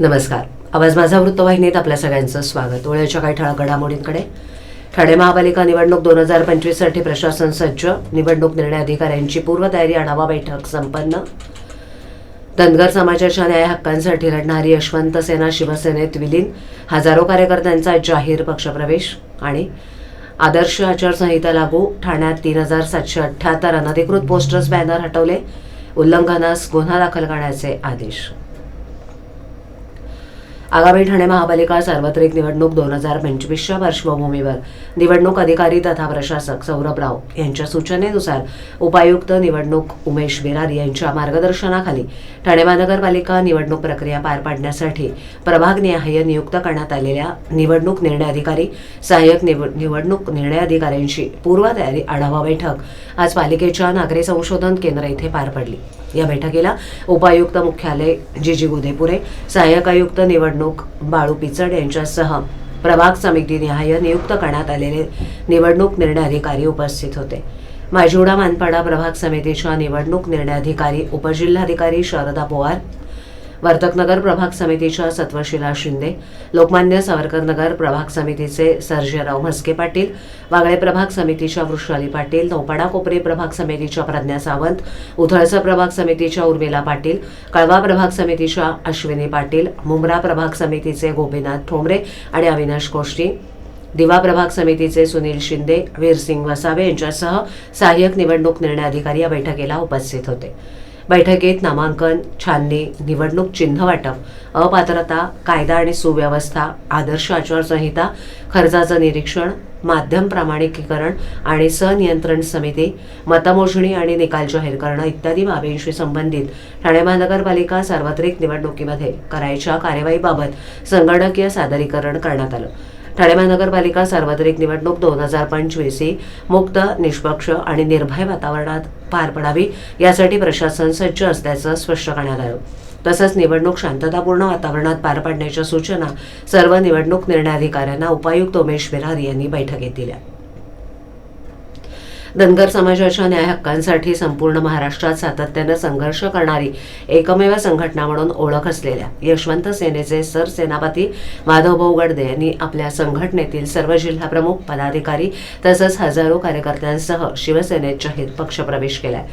नमस्कार. आवाज माझा वृत्तवाहिनीत आपल्या सगळ्यांचं स्वागत. वेळेच्या काही ठळक घडामोडींकडे. ठाणे महापालिका निवडणूक दोन हजार पंचवीससाठी प्रशासन सज्ज. निवडणूक निर्णय अधिकाऱ्यांची पूर्वतयारी आढावा बैठक संपन्न. धनगर समाजाच्या न्याय हक्कांसाठी लढणारी यशवंत सेना शिवसेनेत विलीन. हजारो कार्यकर्त्यांचा जाहीर पक्षप्रवेश आणि आदर्श आचारसंहिता लागू. ठाण्यात तीन हजार सातशे अठ्ठ्याहत्तर अनधिकृत पोस्टर्स बॅनर हटवले. उल्लंघनास गुन्हा दाखल करण्याचे आदेश. आगामी ठाणे महापालिका सार्वत्रिक निवडणूक दोन हजार पंचवीसच्या पार्श्वभूमीवर. निवडणूक अधिकारी तथा प्रशासक सौरभ राव यांच्या सूचनेनुसार उपायुक्त निवडणूक उमेश बिरारी यांच्या मार्गदर्शनाखाली ठाणे महानगरपालिका निवडणूक प्रक्रिया पार पाडण्यासाठी प्रभागनिहाय नियुक्त करण्यात आलेल्या निवडणूक निर्णय अधिकारी सहाय्यक निव- निवडणूक निर्णय अधिकाऱ्यांची पूर्वतयारी आढावा बैठक आज पालिकेच्या नागरी संशोधन केंद्र इथे पार पडली. या बैठकीला उपायुक्त मुख्यालय जी जी गुदेपुरे सहाय्यक आयुक्त निवडणूक बाळू पिचड यांच्यासह प्रभाग समितीनिहाय नियुक्त करण्यात आलेले निवडणूक निर्णय अधिकारी उपस्थित होते. माजिवडा मानपाडा प्रभाग समितीच्या निवडणूक निर्णय अधिकारी उपजिल्हाधिकारी शारदा पोवार वर्तकनगर प्रभाग समितीच्या सत्वशिला शिंदे लोकमान्य सावरकर नगर प्रभाग समितीचे सर्जेराव म्हस्के पाटील वागळे प्रभाग समितीच्या वृषाली पाटील नौपाडा कोपरे प्रभाग समितीच्या प्रज्ञा सावंत उथळसा प्रभाग समितीच्या उर्मिला पाटील कळवा प्रभाग समितीच्या अश्विनी पाटील मुंब्रा प्रभाग समितीचे गोपीनाथ ठोंबरे आणि अविनाश कोष्टी दिवा प्रभाग समितीचे सुनील शिंदे वीरसिंग वसावे यांच्यासह सहाय्यक निवडणूक निर्णय अधिकारी या बैठकीला उपस्थित होते. बैठकीत नामांकन छाननी निवडणूक चिन्ह वाटप अपात्रता कायदा आणि सुव्यवस्था आदर्श आचारसंहिता खर्चाचं निरीक्षण माध्यम प्रामाणिकीकरण आणि सनियंत्रण समिती मतमोजणी आणि निकाल जाहीर करणं इत्यादी बाबींशी संबंधित ठाणे महानगरपालिका सार्वत्रिक निवडणुकीमध्ये करायच्या कार्यवाहीबाबत संगणकीय सादरीकरण करण्यात आलं. ठाणे महानगरपालिका सार्वत्रिक निवडणूक दोन हजार पंचवीस ही मुक्त निष्पक्ष आणि निर्भय वातावरणात पार पडावी यासाठी प्रशासन सज्ज असल्याचं स्पष्ट करण्यात आलं. तसंच निवडणूक शांततापूर्ण वातावरणात पार पाडण्याच्या सूचना सर्व निवडणूक निर्णय अधिकाऱ्यांना उपायुक्त उमेश बिरारी यांनी बैठकीत दिल्या. धनगर समाजाच्या न्याय हक्कांसाठी संपूर्ण महाराष्ट्रात सातत्यानं संघर्ष करणारी एकमेव संघटना म्हणून ओळख असलेल्या यशवंत सेनेचे सरसेनापती माधवभाऊ गडदे यांनी आपल्या संघटनेतील सर्व जिल्हाप्रमुख पदाधिकारी तसंच हजारो कार्यकर्त्यांसह शिवसेनेत जाहीर पक्षप्रवेश केलाय.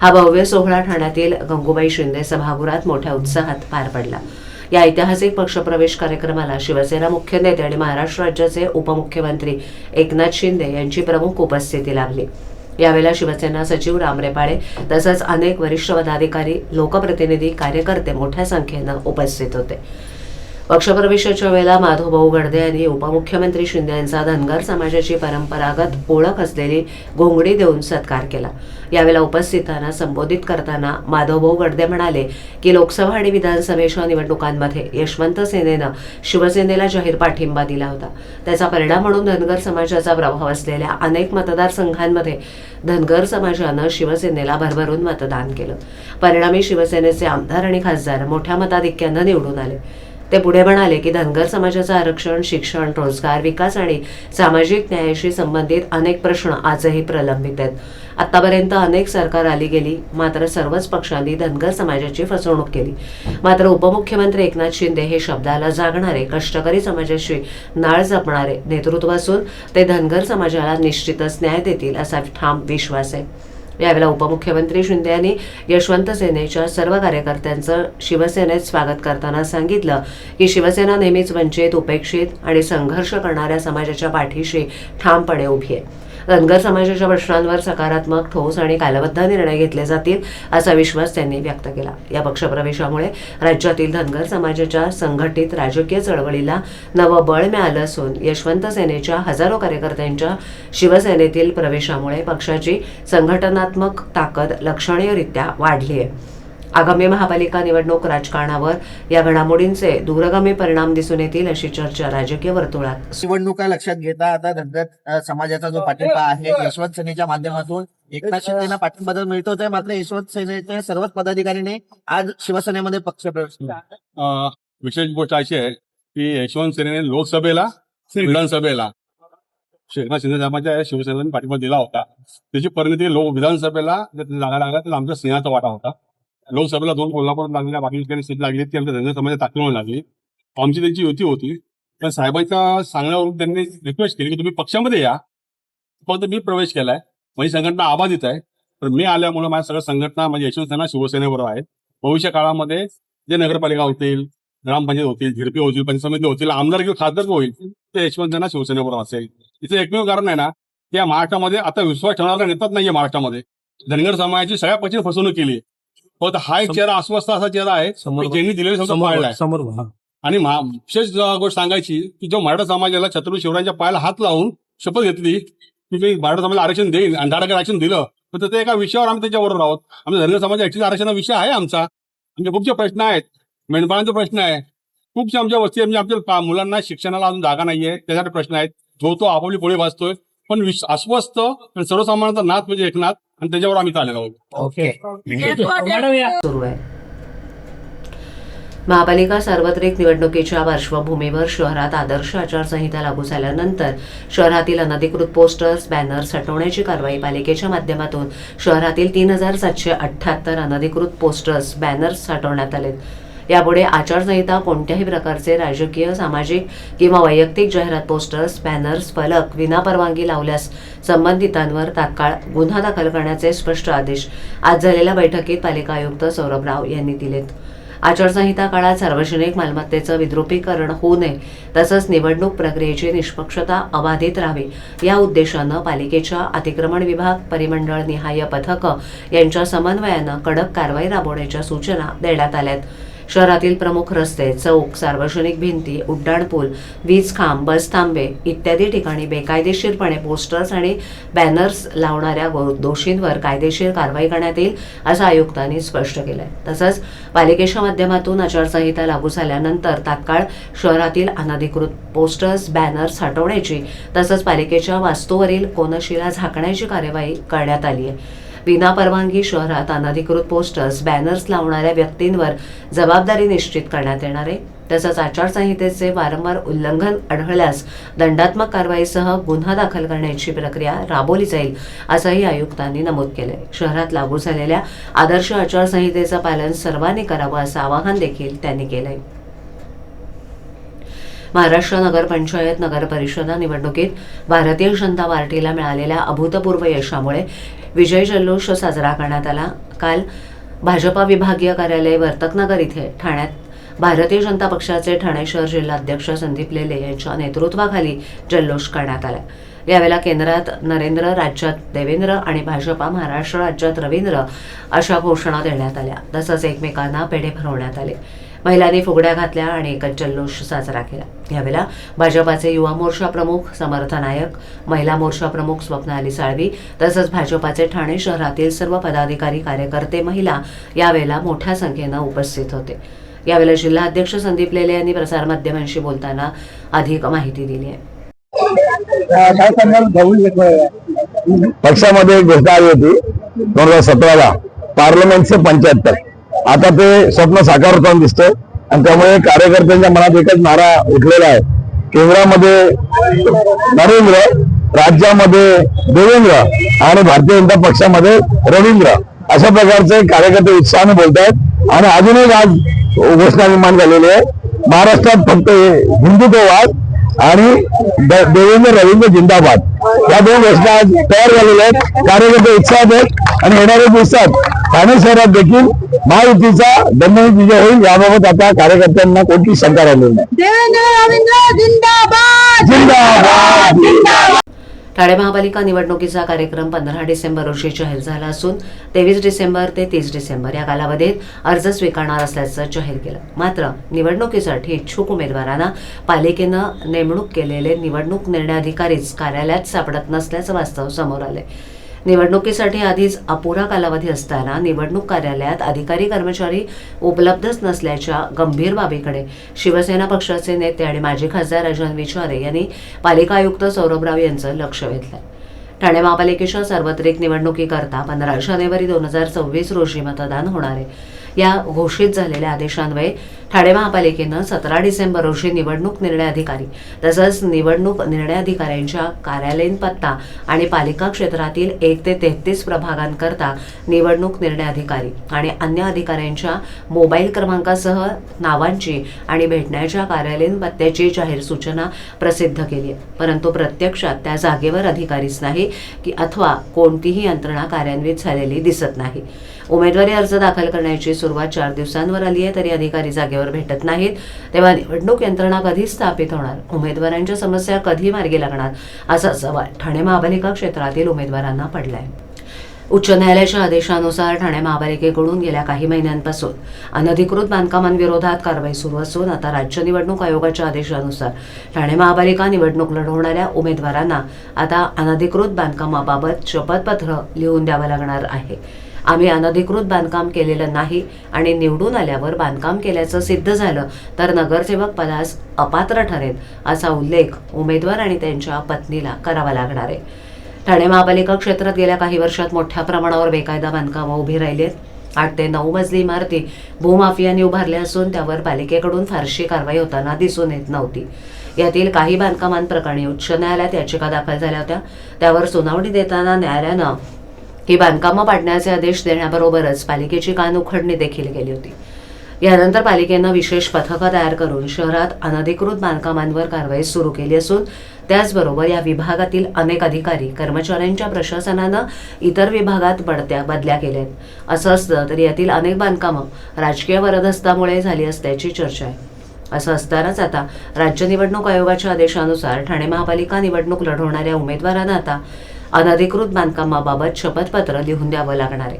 हा भव्य सोहळा ठाण्यातील गंगूबाई शिंदे सभागृहात मोठ्या उत्साहात पार पडला. या ऐतिहासिक पक्षप्रवेश कार्यक्रमाला शिवसेना मुख्य नेते आणि महाराष्ट्र राज्याचे उपमुख्यमंत्री एकनाथ शिंदे यांची प्रमुख उपस्थिती लाभली. यावेळेला शिवसेना सचिव राम रेपाळे तसंच अनेक वरिष्ठ पदाधिकारी लोकप्रतिनिधी कार्यकर्ते मोठ्या संख्येनं उपस्थित होते. पक्षप्रवेशाच्या वेळेला माधवभाऊ गडदे यांनी उपमुख्यमंत्री शिंदे यांचा धनगर समाजाची परंपरागत ओळख असलेली घोंगडी देऊन सत्कार केला. यावेळेला उपस्थितांना संबोधित करताना माधवभाऊ गडदे म्हणाले की लोकसभा आणि विधानसभेच्या निवडणुकांमध्ये यशवंत सेनेनं शिवसेनेला जाहीर पाठिंबा दिला होता. त्याचा परिणाम म्हणून धनगर समाजाचा प्रभाव असलेल्या अनेक मतदारसंघांमध्ये धनगर समाजानं शिवसेनेला भरभरून मतदान केलं. परिणामी शिवसेनेचे आमदार आणि खासदार मोठ्या मताधिक्यानं निवडून आले. ते पुढे म्हणाले की धनगर समाजाचं आरक्षण शिक्षण रोजगार विकास आणि सामाजिक न्यायाशी संबंधित अनेक प्रश्न आजही प्रलंबित आहेत. आतापर्यंत अनेक सरकार आली गेली मात्र सर्वच पक्षांनी धनगर समाजाची फसवणूक केली. मात्र उपमुख्यमंत्री एकनाथ शिंदे हे शब्दाला जागणारे कष्टकरी समाजाशी नाळ जपणारे नेतृत्व असून ते धनगर समाजाला निश्चितच न्याय देतील असा ठाम विश्वास आहे. यावेळेला उपमुख्यमंत्री शिंदे यांनी यशवंत सेनेच्या सर्व कार्यकर्त्यांचं शिवसेनेत स्वागत करताना सांगितलं की शिवसेना नेहमीच वंचित उपेक्षित आणि संघर्ष करणाऱ्या समाजाच्या पाठीशी ठामपणे उभी आहे. धनगर समाजाच्या प्रश्नांवर सकारात्मक ठोस आणि कालबद्ध निर्णय घेतले जातील असा विश्वास त्यांनी व्यक्त केला. या पक्षप्रवेशामुळे राज्यातील धनगर समाजाच्या संघटित राजकीय चळवळीला नवं बळ मिळालं असून यशवंत सेनेच्या हजारो कार्यकर्त्यांच्या शिवसेनेतील प्रवेशामुळे पक्षाची संघटनात्मक ताकद लक्षणीयरित्या वाढली आहे आगामी महापालिका निवडणूक राजकारणावर या घडामोडींचे दूरगामी परिणाम दिसून येतील अशी चर्चा राजकीय वर्तुळात. निवडणुका लक्षात घेता आता धनगर समाजाचा जो पाठिंबा आहे यशवंत सेनेच्या माध्यमातून एकनाथ शिंदेना पाठिंबा तर मिळतोच आहे मात्र यशवंत सेनेच्या सर्वच पदाधिकाऱ्यांनी आज शिवसेनेमध्ये पक्ष प्रवेश केला. विशेष गोष्ट अशी आहे की यशवंत सेनेने लोकसभेला विधानसभेला एकनाथ शिंदे साहेबांच्या शिवसेनेने पाठिंबा दिला होता. त्याची परिणती लोक विधानसभेला जर जागा लागला तर आमच्या सिंहाचा वाटा होता. लोकसभेला दोन कोल्हापूरात लागल्या बाकी ठिकाणी सीट लागली ती आमच्या धनगर समाजात टाकून लागली. आमची त्यांची युती होती. तर साहेबांच्या सांगण्यावरून त्यांनी रिक्वेस्ट केली की तुम्ही पक्षामध्ये या. फक्त मी प्रवेश केलाय. माझी संघटना आबाधित आहे. पण मी आल्यामुळे माझ्या सगळ्या संघटना म्हणजे यशवंत सेना शिवसेनेबरोबर आहेत. भविष्य काळामध्ये जे नगरपालिका होतील ग्रामपंचायत होतील झिडपी होतील पंचायत समिती होतील आमदार किंवा खासदार होईल ते यशवंत सेना शिवसेनेबरोबर असेल. तिचं एकमेव कारण आहे ना त्या महाराष्ट्रामध्ये आता विश्वास ठेवणारा नेताच नाहीये महाराष्ट्रामध्ये. धनगर समाजाची सगळ्या पक्षाने फसवणूक केली. फक्त हा एक चेहरा अस्वस्थ असा चेहरा आहे ज्यांनी दिलेले शब्द पाळलाय समोर आणि महा- विशेष गोष्ट सांगायची की जो मराठा समाजाला छत्रपती शिवरायांच्या पायाला हात लावून शपथ घेतली की मी मराठा समाजाला आरक्षण देईन आणि धाडकर आरक्षण दिलं तर ते एका विषयावर आम्ही त्याच्याबरोबर आहोत. आमच्या धनगर समाज ऍक्च्युली आरक्षणाचा विषय आहे आमचा. आमचे खूपचे प्रश्न आहेत मेंढपाळांचा प्रश्न आहे खूपशा आमच्या वस्ती म्हणजे आमच्या पा- मुलांना शिक्षणाला अजून जागा नाहीये त्यासाठी प्रश्न आहेत. जो तो आपापली पोळी भाजतोय पण विश- अस्वस्थ आणि सर्वसामान्यांचा नाथ म्हणजे एकनाथ आणि त्याच्यावर आम्ही चाललेलो आहोत. ओके. सुरू आहे. महापालिका सार्वत्रिक निवडणुकीच्या पार्श्वभूमीवर शहरात आदर्श आचारसंहिता लागू झाल्यानंतर शहरातील अनधिकृत पोस्टर्स बॅनर्स हटवण्याची कारवाई पालिकेच्या माध्यमातून शहरातील तीन हजार सातशे अठ्ठ्याहत्तर अनधिकृत पोस्टर्स बॅनर्स हटवण्यात आलेत. यापुढे आचारसंहिता कोणत्याही प्रकारचे राजकीय सामाजिक किंवा वैयक्तिक जाहिरात पोस्टर्स बॅनर्स फलक विनापरवानगी लावल्यास संबंधितांवर तात्काळ गुन्हा दाखल करण्याचे स्पष्ट आदेश आज झालेल्या बैठकीत पालिका आयुक्त सौरभ राव यांनी दिलेत. आचारसंहिता काळात सार्वजनिक मालमत्तेचं विद्रुपीकरण होऊ नये तसंच निवडणूक प्रक्रियेची निष्पक्षता अबाधित राहावी या उद्देशानं पालिकेच्या अतिक्रमण विभाग परिमंडळ निहाय पथकं यांच्या समन्वयानं कडक कारवाई राबवण्याच्या सूचना देण्यात आल्यात. शहरातील प्रमुख रस्ते चौक सार्वजनिक भिंती उड्डाणपूल वीज खांब बस थांबे इत्यादी ठिकाणी बेकायदेशीरपणे पोस्टर्स आणि बॅनर्स लावणाऱ्या दोषींवर कायदेशीर कारवाई करण्यात येईल असं आयुक्तांनी स्पष्ट केलंय. तसंच पालिकेच्या माध्यमातून आचारसंहिता लागू झाल्यानंतर तात्काळ शहरातील अनधिकृत पोस्टर्स बॅनर्स हटवण्याची तसंच पालिकेच्या वास्तूवरील कोनशिला झाकण्याची कार्यवाही करण्यात आली आहे. विनापरवानगी शहरात अनधिकृत पोस्टर्स बॅनर्स लावणाऱ्या व्यक्तींवर जबाबदारी निश्चित करण्यात येणार आहे. तसंच आचारसंहितेचे वारंवार उल्लंघन आढळल्यास दंडात्मक कारवाईसह गुन्हा दाखल करण्याची प्रक्रिया राबवली जाईल असंही आयुक्तांनी नमूद केलंय. शहरात लागू झालेल्या आदर्श आचारसंहितेचं पालन सर्वांनी करावं असं आवाहन देखील त्यांनी केलंय. महाराष्ट्र नगरपंचायत नगरपरिषदा निवडणुकीत भारतीय जनता पार्टीला मिळालेल्या अभूतपूर्व यशामुळे विजय जल्लोष साजरा करण्यात आला. काल भाजपा विभागीय कार्यालय वर्तकनगर इथे ठाण्यात भारतीय जनता पक्षाचे ठाणे शहर जिल्हाध्यक्ष संदीप लेले यांच्या नेतृत्वाखाली जल्लोष करण्यात आला. यावेळेला केंद्रात नरेंद्र राज्यात देवेंद्र आणि भाजपा महाराष्ट्र राज्यात रवींद्र अशा घोषणा देण्यात आल्या. तसंच एकमेकांना पेढे भरवण्यात आले. महिलांनी फुगड्या घातल्या आणि एकच जल्लोष साजरा केला. यावेळेला भाजपाचे युवा मोर्चा प्रमुख समर्थ नायक महिला मोर्चा प्रमुख स्वप्नाली साळवी तसंच भाजपाचे ठाणे शहरातील सर्व पदाधिकारी कार्यकर्ते महिला यावेळेला मोठ्या संख्येनं उपस्थित होते. यावेळेला जिल्हा अध्यक्ष संदीप लेले यांनी प्रसारमाध्यमांशी बोलताना अधिक माहिती दिली आहे. पक्षामध्ये एक घोषणा आली होती दोन हजार सतराला पार्लमेंटचे पंच्याहत्तर. आता ते स्वप्न साकार होताना दिसतंय. आणि त्यामुळे कार्यकर्त्यांच्या मनात एकच नारा उठलेला आहे. केंद्रामध्ये नरेंद्र राज्यामध्ये देवेंद्र आणि भारतीय जनता पक्षामध्ये रवींद्र अशा प्रकारचे कार्यकर्ते उत्साहाने बोलतायत. आणि अजून एक आज घोषणा निर्माण झालेली आहे. महाराष्ट्रात फक्त हिंदुत्ववाद आणि देवेंद्र रवींद्र जिंदाबाद. या दोन घोषणा आज तयार झालेल्या आहेत. कार्यकर्ते उत्साहात आहेत आणि येणाऱ्या दिवसात ठाणे शहरात देखील महायुतीचा दणदणीत विजय होईल याबाबत आता कार्यकर्त्यांना कोणतीच शंका राहिलेली नाही देवेंद्र रवींद्र जिंदाबाद! जिंदाबाद! जिंदाबाद! ठाणे महापालिका निवडणुकीचा कार्यक्रम पंधरा डिसेंबर रोजी जाहीर झाला असून तेवीस डिसेंबर ते तीस डिसेंबर या कालावधीत अर्ज स्वीकारणार असल्याचं जाहीर केलं. मात्र निवडणुकीसाठी इच्छुक उमेदवारांना पालिकेनं नेमणूक केलेले निवडणूक निर्णय अधिकारीच कार्यालयात सापडत नसल्याचं वास्तव समोर आलंय. निवडणुकीसाठी आधीच अपुरा कालावधी असताना निवडणूक कार्यालयात अधिकारी कर्मचारी उपलब्धच नसल्याच्या गंभीर बाबीकडे शिवसेना पक्षाचे नेते आणि माजी खासदार राजन विचारे यांनी पालिका आयुक्त सौरभ राव यांचं लक्ष वेधलं ठाणे महापालिकेच्या सार्वत्रिक निवडणुकीकरता पंधरा जानेवारी दोन हजार सव्वीस रोजी मतदान होणार आहे. या घोषित झालेल्या आदेशान्वये ठाणे महापालिकेनं सतरा डिसेंबर रोजी निवडणूक निर्णय अधिकारी तसंच निवडणूक निर्णय अधिकाऱ्यांच्या कार्यालयीन पत्ता आणि पालिका क्षेत्रातील एक ते तेहतीस प्रभागांकरता निवडणूक निर्णय अधिकारी आणि अन्य अधिकाऱ्यांच्या मोबाईल क्रमांकासह नावांची आणि भेटण्याच्या कार्यालयीन पत्त्याची जाहीर सूचना प्रसिद्ध केली आहे. परंतु प्रत्यक्षात त्या जागेवर अधिकारीच नाही की अथवा कोणतीही यंत्रणा कार्यान्वित झालेली दिसत नाही. उमेदवारी अर्ज दाखल करण्याची सुरुवात चार दिवसांवर आली आहे तरी अधिकारी जागेवर भेटत नाहीत. तेव्हा निवडणूक यंत्रणा कधी स्थापित होणार? उमेदवारांच्या समस्या कधी मार्गी लागणार? असा सवाल ठाणे महापालिका क्षेत्रातील उमेदवारांना पडलाय. उच्च न्यायालयाच्या आदेशानुसार ठाणे महापालिकेकडून गेल्या काही महिन्यांपासून अनधिकृत बांधकामांविरोधात कारवाई सुरू असून आता राज्य निवडणूक आयोगाच्या आदेशानुसार ठाणे महापालिका निवडणूक लढवणाऱ्या उमेदवारांना आता अनधिकृत बांधकामाबाबत शपथपत्र लिहून द्यावं लागणार आहे. आम्ही अनधिकृत बांधकाम केलेलं नाही आणि निवडून आल्यावर बांधकाम केल्याचं सिद्ध झालं तर नगरसेवक पदास अपात्र ठरेल असा उल्लेख उमेदवार आणि त्यांच्या पत्नीला करावा लागणार आहे. ठाणे महापालिका क्षेत्रात गेल्या काही वर्षात मोठ्या प्रमाणावर बेकायदा बांधकामं उभी राहिली आहेत आठ ते नऊ मजली इमारती भूमाफियांनी उभारल्या असून त्यावर पालिकेकडून फारशी कारवाई होताना दिसून येत नव्हती. यातील काही बांधकामांप्रकरणी उच्च न्यायालयात याचिका दाखल झाल्या होत्या. त्यावर सुनावणी देताना न्यायालयानं ही बांधकामं पाडण्याचे आदेश देण्याबरोबरच पालिकेची कान उखडणी देखील केली होती. यानंतर पालिकेनं विशेष पथकं तयार करून शहरात अनधिकृत बांधकामांवर कारवाई सुरू केली असून त्याचबरोबर या विभागातील अनेक अधिकारी कर्मचाऱ्यांच्या प्रशासनानं इतर विभागात बडत्या बदल्या केल्या असं असलं तरी यातील अनेक बांधकामं राजकीय वरदहस्तामुळे झाली असल्याची चर्चा आहे. असं असतानाच आता राज्य निवडणूक आयोगाच्या आदेशानुसार ठाणे महापालिका निवडणूक लढवणाऱ्या उमेदवारांना आता अनधिकृत बांधकामाबाबत शपथपत्र लिहून द्यावं लागणार आहे.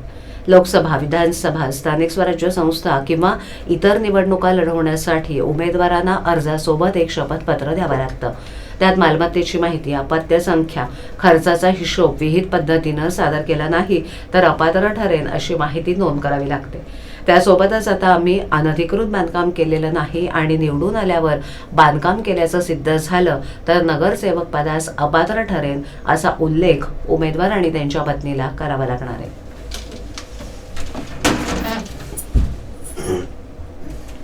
लोकसभा विधानसभा स्थानिक स्वराज्य संस्था किंवा इतर निवडणुका लढवण्यासाठी उमेदवारांना अर्जासोबत एक शपथपत्र द्यावं लागतं. त्यात मालमत्तेची माहिती अपत्य संख्या खर्चाचा हिशोब विहित पद्धतीनं सादर केला नाही तर अपात्र ठरेल अशी माहिती नोंद करावी लागते. त्यासोबतच आता आम्ही अनधिकृत बांधकाम केलेलं नाही आणि निवडून आल्यावर बांधकाम केल्याचं सिद्ध झालं तर नगरसेवक पदास अपात्र ठरेल असा उल्लेख उमेदवार आणि त्यांच्या पत्नीला करावा लागणार आहे.